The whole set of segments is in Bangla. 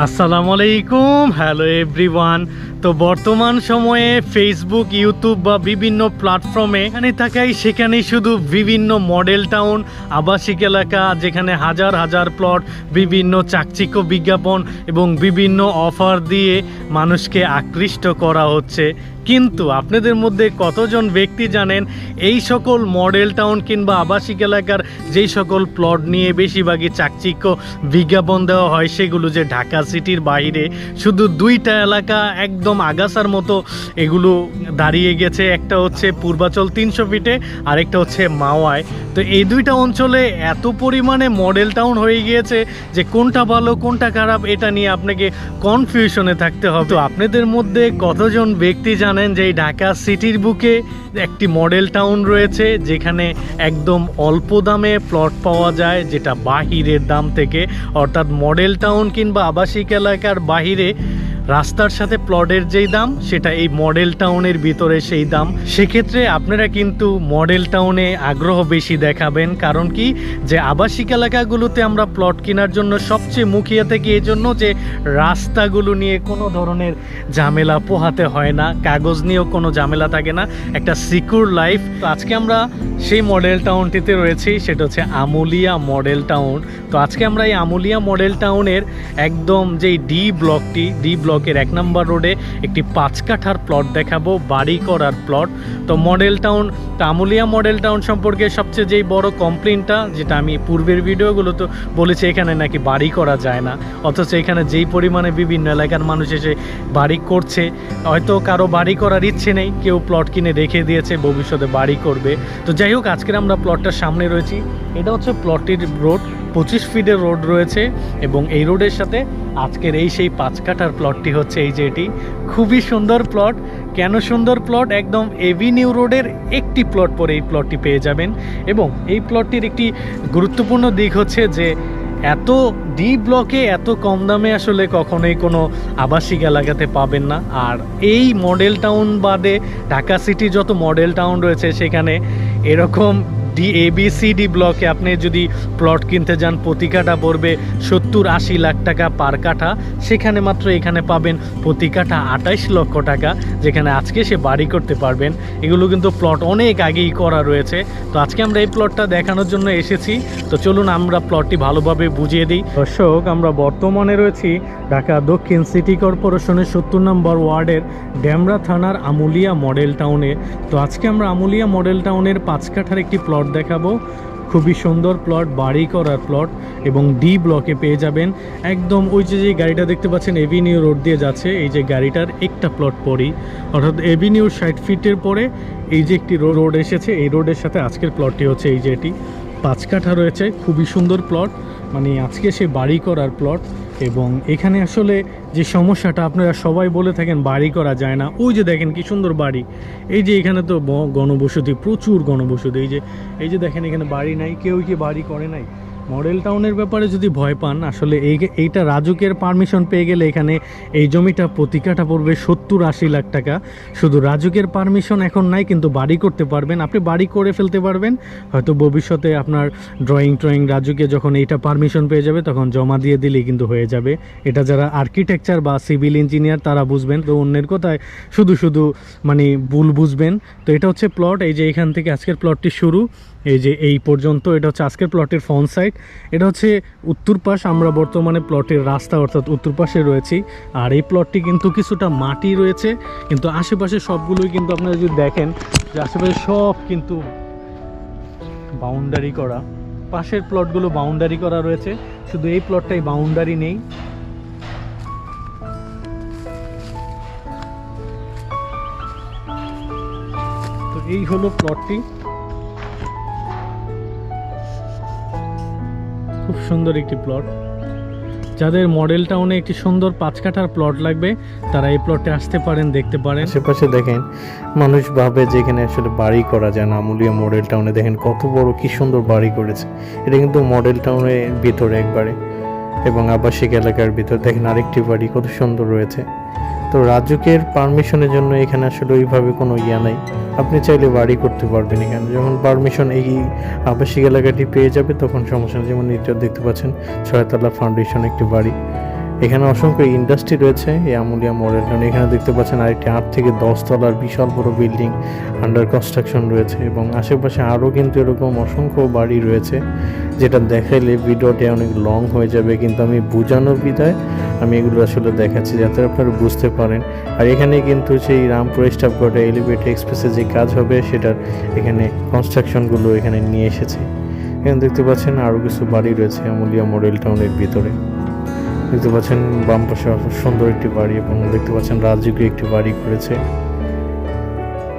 আসসালামু আলাইকুম। হ্যালো এভরিওয়ান তো বর্তমান সময়ে ফেসবুক ইউটিউব বা বিভিন্ন প্ল্যাটফর্মে এখানে থাকাই সেখানে শুধু বিভিন্ন মডেল টাউন আবাসিক এলাকা, যেখানে হাজার হাজার প্লট বিভিন্ন চাকচিক্য বিজ্ঞাপন এবং বিভিন্ন অফার দিয়ে মানুষকে আকৃষ্ট করা হচ্ছে। কিন্তু আপনাদের মধ্যে কতজন ব্যক্তি জানেন, এই সকল মডেল টাউন কিংবা আবাসিক এলাকার যেই সকল প্লট নিয়ে বেশিরভাগই চাকচিক্য বিজ্ঞাপন দেওয়া হয়, সেগুলো যে ঢাকা সিটির বাইরে, শুধু দুইটা এলাকা একদম আগাছার মতো এগুলো দাঁড়িয়ে গেছে। একটা হচ্ছে পূর্বাচল তিনশো ফিটে, আরেকটা হচ্ছে মাওয়ায়। তো এই দুইটা অঞ্চলে এত পরিমাণে মডেল টাউন হয়ে গিয়েছে যে কোনটা ভালো, কোনটা খারাপ, এটা নিয়ে আপনাকে কনফিউশনে থাকতে হবে। তো আপনাদের মধ্যে কতজন ব্যক্তি জানেন যে এই ঢাকা সিটির বুকে একটি মডেল টাউন রয়েছে, যেখানে একদম অল্প দামে প্লট পাওয়া যায়, যেটা বাহিরের দাম থেকে, অর্থাৎ মডেল টাউন কিংবা আবাসিক এলাকার বাহিরে রাস্তার সাথে প্লটের যেই দাম, সেটা এই মডেল টাউনের ভিতরে সেই দাম। সেক্ষেত্রে আপনারা কিন্তু মডেল টাউনে আগ্রহ বেশি দেখাবেন। কারণ কি? যে আবাসিক এলাকাগুলোতে আমরা প্লট কেনার জন্য সবচেয়ে মুখিয়ে থাকি এই জন্য যে রাস্তাগুলো নিয়ে কোনো ধরনের ঝামেলা পোহাতে হয় না, কাগজ নিয়েও কোনো ঝামেলা থাকে না, একটা সিকিউর লাইফ তো আজকে আমরা সেই মডেল টাউনটিতে রয়েছি, সেটা হচ্ছে আমুলিয়া মডেল টাউন তো আজকে আমরা এই আমুলিয়া মডেল টাউনের একদম যেই ডি ব্লকটি ডি ব্লকের এক নম্বর রোডে একটি পাঁচ কাঠার প্লট দেখাবো বাড়ি করার প্লট তো model town Tamulia model town সম্পর্কে সবচেয়ে যেই বড় কমপ্লেনটা যেটা আমি পূর্বের ভিডিওগুলো তো বলেছি, এখানে নাকি বাড়ি করা যায় না। অথচ এখানে যেই পরিমাণে বিভিন্ন এলাকার মানুষ এসে বাড়ি করছে, হয়তো কারও বাড়ি করার ইচ্ছে নেই, কেউ প্লট কিনে রেখে দিয়েছে, ভবিষ্যতে বাড়ি করবে। তো যাই হোক, আজকের আমরা প্লটটার সামনে রয়েছি। এটা হচ্ছে প্লটটির রোড পঁচিশ ফিটের রোড রয়েছে এবং এই রোডের সাথে আজকের এই সেই পাঁচ কাঠার প্লটটি হচ্ছে এই যে এটি। খুবই সুন্দর প্লট কেন সুন্দর প্লট একদম এভিনিউ রোডের একটি প্লট পরে এই প্লটটি পেয়ে যাবেন। এবং এই প্লটটির একটি গুরুত্বপূর্ণ দিক হচ্ছে যে এত ডি ব্লকে এত কম দামে আসলে কখনোই কোনো আবাসিক এলাকাতে পাবেন না। আর এই মডেল টাউন বাদে ঢাকা সিটি যত মডেল টাউন রয়েছে সেখানে এরকম ডি এবিসিডি ব্লকে আপনি যদি প্লট কিনতে যান, প্রতি পড়বে সত্তর আশি লাখ টাকা পার কাঠা। সেখানে মাত্র এখানে পাবেন প্রতি কাঠা আঠাইশ লক্ষ টাকা, যেখানে আজকে সে বাড়ি করতে পারবেন। এগুলো কিন্তু প্লট অনেক আগেই করা রয়েছে। তো আজকে আমরা এই প্লটটা দেখানোর জন্য এসেছি। তো চলুন আমরা প্লটটি ভালোভাবে বুঝিয়ে দিই। দর্শক, আমরা বর্তমানে রয়েছি ঢাকা দক্ষিণ সিটি কর্পোরেশনের সত্তর নম্বর ওয়ার্ডের ড্যামরা থানার আমুলিয়া মডেল টাউনে। তো আজকে আমরা আমুলিয়া মডেল টাউনের পাঁচ কাঠার একটি প্লট দেখাবো। খুবই সুন্দর প্লট বাড়ি করার প্লট এবং ডি ব্লকে পেয়ে যাবেন। একদম ওই যে যে গাড়িটা দেখতে পাচ্ছেন এভিনিউ রোড দিয়ে যাচ্ছে, এই যে গাড়িটার একটা প্লট পরেই। অর্থাৎ এভিনিউ ষাট ফিটের পরে এই যে একটি রোড এসেছে, এই রোডের সাথে আজকের প্লটটি হচ্ছে এই যে এটি। পাঁচ কাঠা রয়েছে, খুবই সুন্দর প্লট মানে আজকে সে বাড়ি করার প্লট এবং এখানে আসলে যে সমস্যাটা আপনারা সবাই বলে থাকেন বাড়ি করা যায় না, ওই যে দেখেন কি সুন্দর বাড়ি। এই যে এখানে তো গণবসতি, প্রচুর গণবসতি, এই যে এই যে দেখেন এখানে বাড়ি নাই, কেউ কি বাড়ি করে নাই? মডেল টাউনের ব্যাপারে যদি ভয় পান, আসলে এই এইটা রাজুকের পারমিশন পেয়ে গেলে এখানে এই জমিটা প্রতি কাঠা পড়বে সত্তর আশি লাখ টাকা। শুধু রাজুকের পারমিশন এখন নাই, কিন্তু বাড়ি করতে পারবেন। আপনি বাড়ি করে ফেলতে পারবেন। হয়তো ভবিষ্যতে আপনার ড্রয়িং ট্রয়িং রাজুকে যখন এইটা পারমিশন পেয়ে যাবে, তখন জমা দিয়ে দিলেই কিন্তু হয়ে যাবে। এটা যারা আর্কিটেকচার বা সিভিল ইঞ্জিনিয়ার তারা বুঝবেন। তো অন্যের কথায়, শুধু শুধু মানে ভুল বুঝবেন। তো এটা হচ্ছে প্লট এই যে এখান থেকে আজকের প্লটটি শুরু। এই যে এই পর্যন্ত, এটা হচ্ছে আজকের প্লটের ফ্রন্ট সাইড এটা হচ্ছে উত্তর পাশ, আমরা বর্তমানে প্লটের রাস্তা অর্থাৎ উত্তর পাশে রয়েছি। আর এই প্লটটি কিন্তু কিছুটা মাটি রয়েছে, কিন্তু আশেপাশে সবগুলোই কিন্তু আপনারা যদি দেখেন, যে আশেপাশে সব কিন্তু বাউন্ডারি করা। পাশের প্লটগুলো বাউন্ডারি করা রয়েছে, শুধু এই প্লটটাই বাউন্ডারি নেই। এই হলো প্লটটি খুব সুন্দর একটি প্লট যাদের মডেল টাউনে একটি সুন্দর পাঁচ কাঠার প্লট লাগবে, তারা এই প্লটে আসতে পারেন, দেখতে পারেন। আশেপাশে দেখেন, মানুষ ভাবে যে এখানে আসলে বাড়ি করা যায় না। আমুলিয়া মডেল টাউনে দেখেন কত বড়, কি সুন্দর বাড়ি করেছে। এটা কিন্তু মডেল টাউনের ভিতরে একবারে। এবং আবাসিক এলাকার ভিতর দেখেন আরেকটি বাড়ি, কত সুন্দর রয়েছে। তো রাজুকের পারমিশনের জন্য এখানে আসলে ওইভাবে কোনো ইয়া নাই। আপনি চাইলে বাড়ি করতে পারবেন এখানে। যখন পারমিশন এই আবাসিক এলাকাটি পেয়ে যাবে, তখন সমস্যা যেমন এটা দেখতে পাচ্ছেন, ছয়তলা ফাউন্ডেশন একটি বাড়ি। এখানে অসংখ্য ইন্ডাস্ট্রি রয়েছে, এই আমুলিয়া মডেল টাউন এখানে দেখতে পাচ্ছেন আরেকটি আট থেকে দশ তলার বিশাল বড় বিল্ডিং আন্ডার কনস্ট্রাকশন রয়েছে এবং আশেপাশে আরও কিন্তু এরকম অসংখ্য বাড়ি রয়েছে, যেটা দেখাইলে ভিডিওটি অনেক লং হয়ে যাবে, কিন্তু আমি বোঝানোর বিদায় আমি এগুলো আসলে দেখাচ্ছি যাতে আপনারা বুঝতে পারেন। আর এখানে কিন্তু সেই রামপুর স্টাফ কোয়ার্টার এলিভেটেড এক্সপ্রেসে যে কাজ হবে সেটার এখানে কনস্ট্রাকশনগুলো এখানে নিয়ে এসেছে। এখানে দেখতে পাচ্ছেন আরও কিছু বাড়ি রয়েছে আমুলিয়া মডেল টাউনের ভিতরে। দেখতে পাচ্ছেন বাম পাশে সুন্দর একটি বাড়ি এবং দেখতে পাচ্ছেন রাজযোগে একটি বাড়ি করেছে।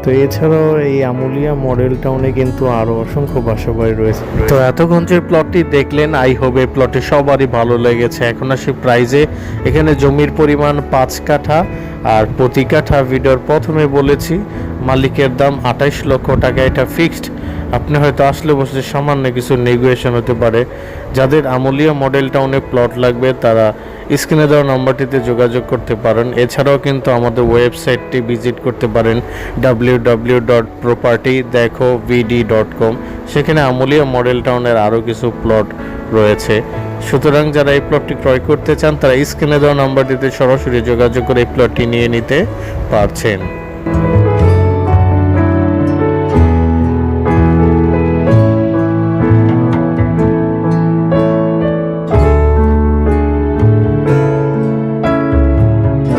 তো এছাড়াও এই আমুলিয়া মডেল টাউনে কিন্তু আরও অসংখ্য বাসা বাড়ি রয়েছে। তো এতক্ষণ যে প্লটটি দেখলেন, আই হোপ এই প্লটটি সবারই ভালো লেগেছে। এখন আসি প্রাইজে এখানে জমির পরিমাণ পাঁচ কাঠা আর প্রতি কাঠা ভিডিওর প্রথমে বলেছি, মালিকের দাম আঠাইশ লক্ষ টাকা। এটা ফিক্সড আপনি হয়তো আসলে বসে সামান্য কিছু নেগোয়েশন হতে পারে। যাদের আমুলিয়া মডেল টাউনে প্লট লাগবে, তারা স্ক্রিনে দেওয়া নম্বরটিতে যোগাযোগ করতে পারেন। এছাড়াও কিন্তু আমাদের ওয়েবসাইটটি ভিজিট করতে পারেন ডাব্লিউ ডাব্লিউ ডট প্রপার্টি দেখো ভিডি ডট কম সেখানে আমুলিয়া মডেল টাউনের আরও কিছু প্লট রয়েছে। সুতরাং যারা এই প্লটটি ক্রয় করতে চান, তারা স্ক্রিনে দেওয়া নম্বরটিতে সরাসরি যোগাযোগ করে এই প্লটটি নিয়ে নিতে পারছেন।